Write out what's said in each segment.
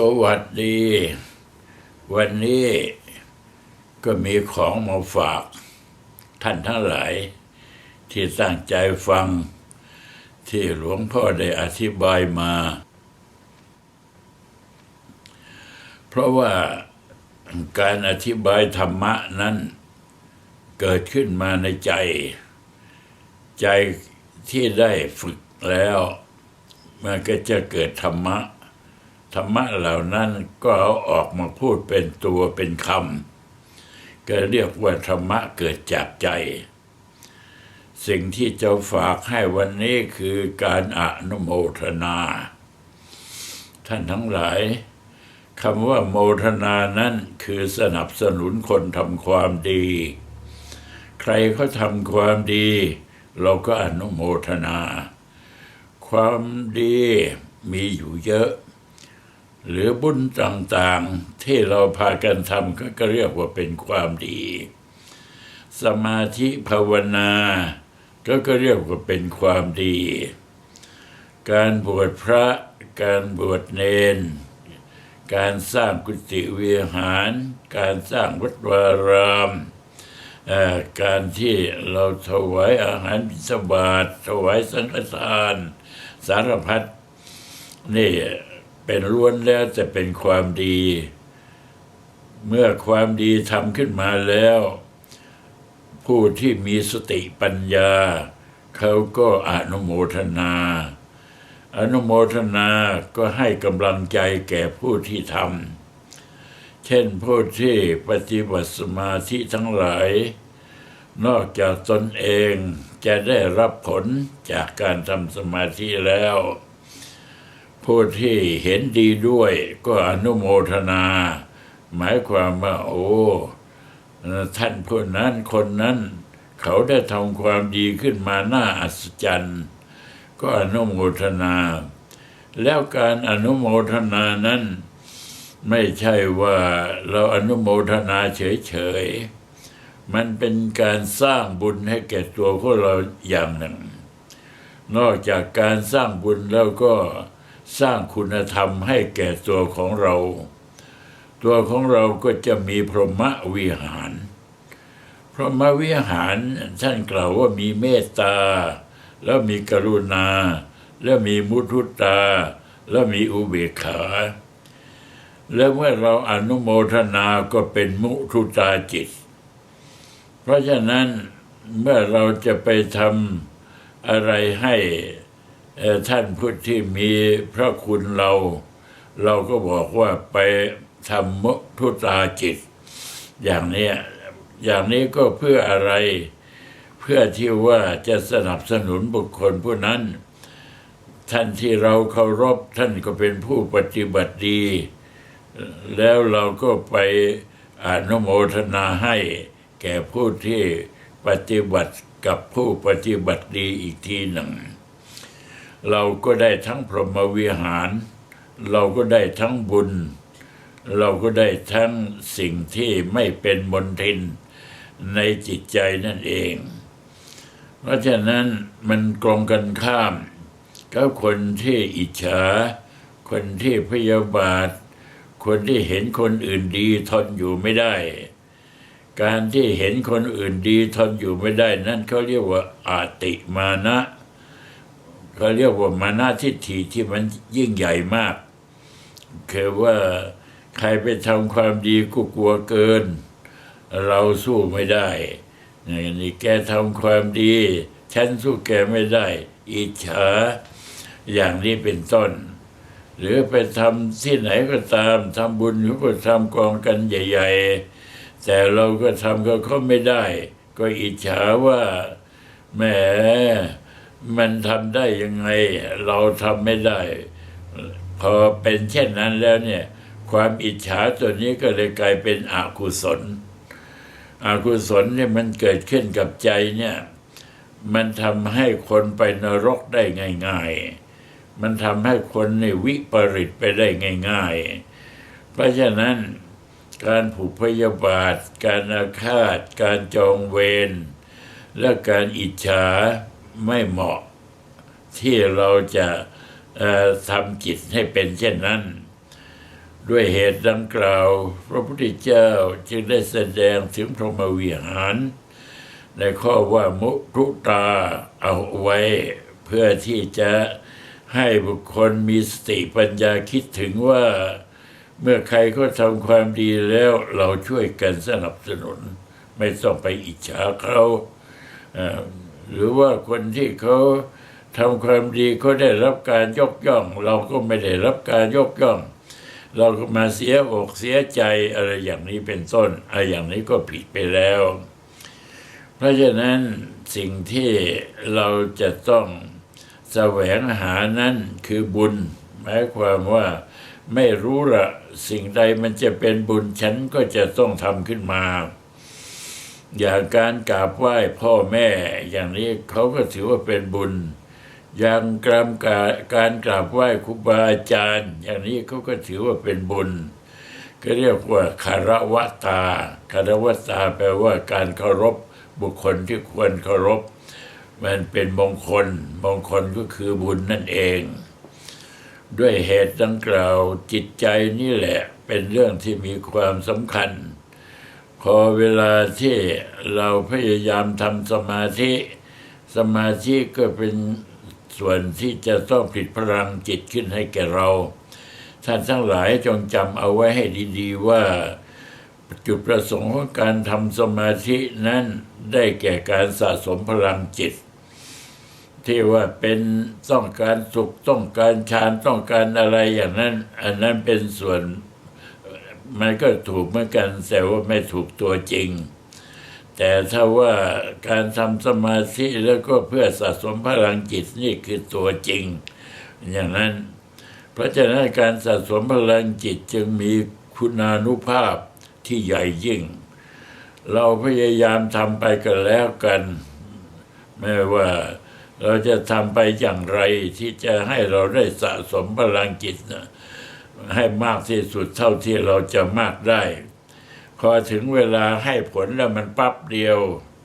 สวัสดี วันนี้ก็มีของมาฝาก ท่านทั้งหลาย ที่ตั้งใจฟัง ที่หลวงพ่อได้อธิบายมา เพราะว่าการอธิบายธรรมะนั้นเกิดขึ้นมาในใจ ใจที่ได้ฝึกแล้ว มันก็จะเกิดธรรมะ ธรรมะเหล่านั้นก็เอาออกมาพูดเป็นตัวเป็นคำก็เรียกว่าธรรมะเกิดจากใจ สิ่งที่จะฝากให้วันนี้คือการอนุโมทนา ท่านทั้งหลายคำว่าโมทนานั้นคือสนับสนุนคนทำความดี ใครเขาทำความดี เราก็อนุโมทนา ความดีมีอยู่เยอะ หรือบุญต่างๆ ที่เราพากันทำก็เรียกว่าเป็นความดี สมาธิภาวนาก็ก็เรียกว่าเป็นความดี การบวชพระ การบวชเนน การสร้างกุฏิวิหาร การสร้างวัดวารามการที่เราถวายอาหารบิณฑบาตถวายสังฆทาน สารพัดนี่ เป็นล้วนแล้วจะเป็นความดี เมื่อความดีทำขึ้นมาแล้ว ผู้ที่มีสติปัญญา เขาก็อนุโมทนา อนุโมทนาก็ให้กำลังใจแก่ผู้ที่ทำเช่นผู้ที่ปฏิบัติสมาธิทั้งหลาย นอกจากตนเองจะได้รับผลจากการทำสมาธิแล้ว ผู้ที่เห็นดีด้วยก็อนุโมทนา หมายความว่าโอ้ท่านผู้นั้นคนนั้น เขาได้ทำความดีขึ้นมาน่าอัศจรรย์ ก็อนุโมทนา แล้วการอนุโมทนานั้น ไม่ใช่ว่าเราอนุโมทนาเฉยๆ มันเป็นการสร้างบุญให้แก่ตัวพวกเราอย่างหนึ่ง นอกจากการสร้างบุญแล้วก็ สร้างคุณธรรมให้แก่ตัวของเรา ตัวของเราก็จะมีพรหมวิหาร พรหมวิหารท่านกล่าวว่ามีเมตตา แล้วมีกรุณา แล้วมีมุทุตา แล้วมีอุเบกขา แล้วเมื่อเราอนุโมทนาก็เป็นมุทุตาจิต เพราะฉะนั้นเมื่อเราจะไปทำอะไรให้ ท่านผู้ที่มีพระคุณเรา เราก็บอกว่าไปทำมุทุตาจิต อย่างนี้อย่างนี้ก็เพื่ออะไร เพื่อที่ว่าจะสนับสนุนบุคคลผู้นั้น ท่านที่เราเคารพท่านก็เป็นผู้ปฏิบัติดี แล้วเราก็ไปอนุโมทนาให้แก่ผู้ที่ปฏิบัติกับผู้ปฏิบัติดีอีกทีหนึ่ง เราก็ได้ทั้งพรหมวิหาร เราก็ได้ทั้งบุญ เราก็ได้ทั้งสิ่งที่ไม่เป็นมนทินในจิตใจนั่นเอง เพราะฉะนั้นมันกรงกันข้ามก็คนที่อิจฉา คนที่พยาบาท คนที่เห็นคนอื่นดีทนอยู่ไม่ได้ การที่เห็นคนอื่นดีทนอยู่ไม่ได้ นั่นเขาเรียกว่าอาติมานะ เขาเรียกว่ามานะทิฏฐิที่มันยิ่งใหญ่มาก คือว่าใครไปทำความดีก็กลัวเกิน เราสู้ไม่ได้อย่างนี้แกทำความดี ฉันสู้แกไม่ได้ อิจฉาอย่างนี้เป็นต้น หรือไปทำที่ไหนก็ตามทำบุญเขาก็ทำกองกันใหญ่ ๆ แต่เราก็ทำกับเขาไม่ได้ ก็อิจฉาว่าแหม มันทำได้ยังไง เราทำไม่ได้ พอเป็นเช่นนั้นแล้วเนี่ย ความอิจฉาตัวนี้ก็เลยกลายเป็นอกุศลอกุศลเนี่ยมันเกิดขึ้นกับใจเนี่ย มันทำให้คนไปนรกได้ง่าย ๆ มันทำให้คนในวิปริตไปได้ง่าย ๆ เพราะฉะนั้นการผูกพยาบาท การอาฆาต การจองเวร และการอิจฉา ไม่เหมาะที่เราจะทำจิตให้เป็นเช่นนั้น ด้วยเหตุดังกล่าว พระพุทธเจ้าจึงได้แสดงถึงพรหมวิหาร ในข้อว่ามุทุตาเอาไว้เพื่อที่จะให้บุคคลมีสติปัญญาคิดถึงว่า เมื่อใครก็ทำความดีแล้วเราช่วยกันสนับสนุน ไม่ต้องไปอิจฉาเขา หรือว่าคนที่เขาทำความดีเขาได้รับการยกย่อง เราก็ไม่ได้รับการยกย่อง เราก็มาเสียอกเสียใจอะไรอย่างนี้เป็นต้นอะไรอย่างนี้ก็ผิดไปแล้ว เพราะฉะนั้นสิ่งที่เราจะต้องแสวงหานั้นคือบุญหมายความว่าไม่รู้ละสิ่งใดมันจะเป็นบุญฉันก็จะต้องทำขึ้นมา อย่างการกราบไหว้พ่อแม่ อย่างนี้เขาก็ถือว่าเป็นบุญ อย่างกรมการการกราบไหว้ครูบาอาจารย์ อย่างนี้เขาก็ถือว่าเป็นบุญ ก็เรียกว่าคารวะตาคารวะตาแปลว่าการเคารพบุคคลที่ควรเคารพ มันเป็นมงคล มงคลก็คือบุญนั่นเอง ด้วยเหตุดังกล่าวจิตใจนี่แหละ เป็นเรื่องที่มีความสำคัญ อเวลาที่เราพยายามทำสมาธิ สมาธิก็เป็นส่วนที่จะต้องผลิตพลังจิตขึ้นให้แก่เรา ท่านทั้งหลายจงจำเอาไว้ให้ดีๆว่าจุดประสงค์ของการทำสมาธินั้นได้แก่การสะสมพลังจิต ที่ว่าเป็นต้องการสุขต้องการฌานต้องการอะไรอย่างนั้น อันนั้นเป็นส่วน มันก็ถูกเหมือนกันแต่ว่าไม่ถูกตัวจริง แต่ถ้าว่าการทำสมาธิแล้วก็เพื่อสะสมพลังจิตนี่คือตัวจริง อย่างนั้น เพราะฉะนั้นการสะสมพลังจิตจึงมีคุณานุภาพที่ใหญ่ยิ่ง เราพยายามทำไปกันแล้วกัน ไม่ว่าเราจะทำไปอย่างไรที่จะให้เราได้สะสมพลังจิตนะ ให้มากที่สุดเท่าที่เราจะมากได้ พอถึงเวลาให้ผลแล้วมันปั๊บเดียว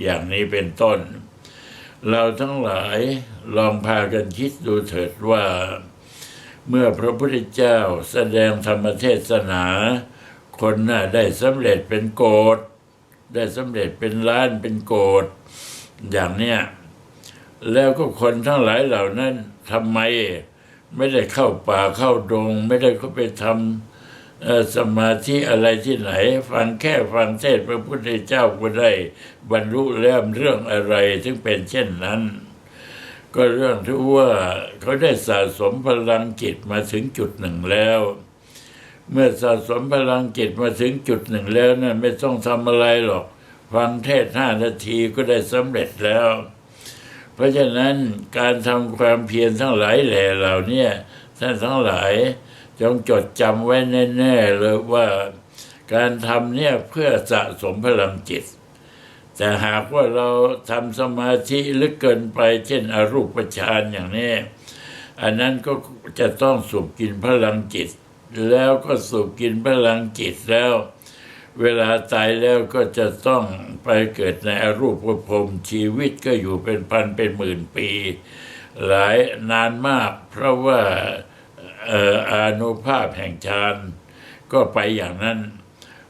อย่างนี้เป็นต้น เราทั้งหลายลองพากันคิดดูเถิดว่า เมื่อพระพุทธเจ้าแสดงธรรมเทศนา คนน่ะได้สำเร็จเป็นโกดได้สำเร็จเป็นล้านเป็นโกดอย่างเนี้ยแล้วก็คนทั้งหลายเหล่านั้นทำไม ไม่ได้เข้าป่าเข้าดง ไม่ได้เข้าไปทำสมาธิอะไรที่ไหน ฟังแค่ฟังเทศพระพุทธเจ้าก็ได้ บรรลุแล้วเรื่องอะไรถึงเป็นเช่นนั้น ก็เรื่องที่ว่าเขาได้สะสมพลังจิตมาถึงจุดหนึ่งแล้วเมื่อสะสมพลังจิตมาถึงจุดหนึ่งแล้วนั่นไม่ต้องทำอะไรหรอก ฟังเทศห้านาทีก็ได้สำเร็จแล้ว เพราะฉะนั้นการทำความเพียรทั้งหลายแหล่เหล่าเนี้ท่านทั้งหลายจงจดจำไว้แน่ๆเลยว่าการทำเนี่ยเพื่อสะสมพลังจิต แต่หากว่าเราทำสมาธิลึกเกินไป เช่นอรูปฌานอย่างนี้ อันนั้นก็จะต้องสูบกินพลังจิต แล้วก็สูบกินพลังจิตแล้ว เวลาตายแล้วก็จะต้องไปเกิดในอรูปภพชีวิตก็อยู่เป็นพันเป็นหมื่นปี หลายนานมาก เพราะว่าเอ่ออานุภาพแห่งฌานก็ไปอย่างนั้น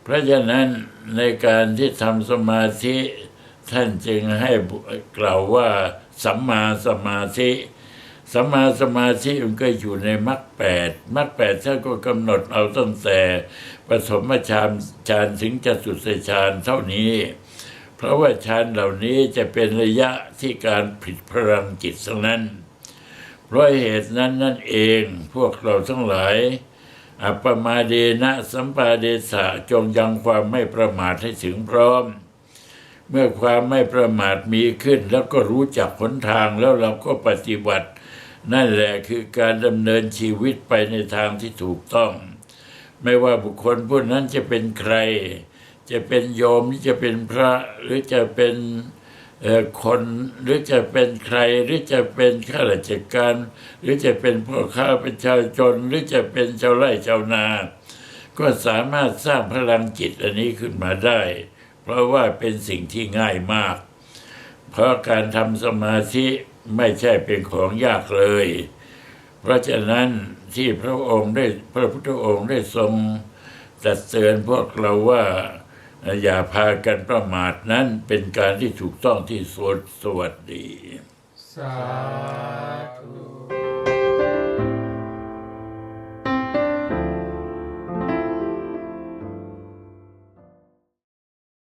เพราะฉะนั้นในการที่ทำสมาธิท่านจึงให้กล่าวว่าสัมมาสมาธิ สัมมาสมาธิมันก็อยู่ในมรรคแปดมรรคแปดท่านก็กำหนดเอาตั้งแต่ปฐมฌานฌานถึงจตุตฌานเท่านี้ เพราะว่าฌานเหล่านี้จะเป็นระยะที่การผิดพลังจิตทั้งนั้น เพราะเหตุนั้นนั่นเองพวกเราทั้งหลาย อัปมาเดนะสัมปาเดสะจงยังความไม่ประมาทให้ถึงพร้อมเมื่อความไม่ประมาทมีขึ้น แล้วก็รู้จักหนทางแล้วเราก็ปฏิบัติ นั่นแหละคือการดำเนินชีวิตไปในทางที่ถูกต้อง ไม่ว่าบุคคลผู้นั้นจะเป็นใคร จะเป็นโยมหรือจะเป็นพระหรือจะเป็นคนหรือจะเป็นใครหรือจะเป็นข้าราชการ หรือจะเป็นพ่อค้าประชาชนหรือจะเป็นชาวไร่ชาวนา ก็สามารถสร้างพลังจิตอันนี้ขึ้นมาได้ เพราะว่าเป็นสิ่งที่ง่ายมาก เพราะการทำสมาธิ ไม่ใช่เป็นของยากเลย เพราะฉะนั้นที่พระองค์ได้พระพุทธองค์ได้ทรงตรัสเตือนพวกเราว่าอย่าพากันประมาทนั้นเป็นการที่ถูกต้องที่สวดสวัสดี สาธุ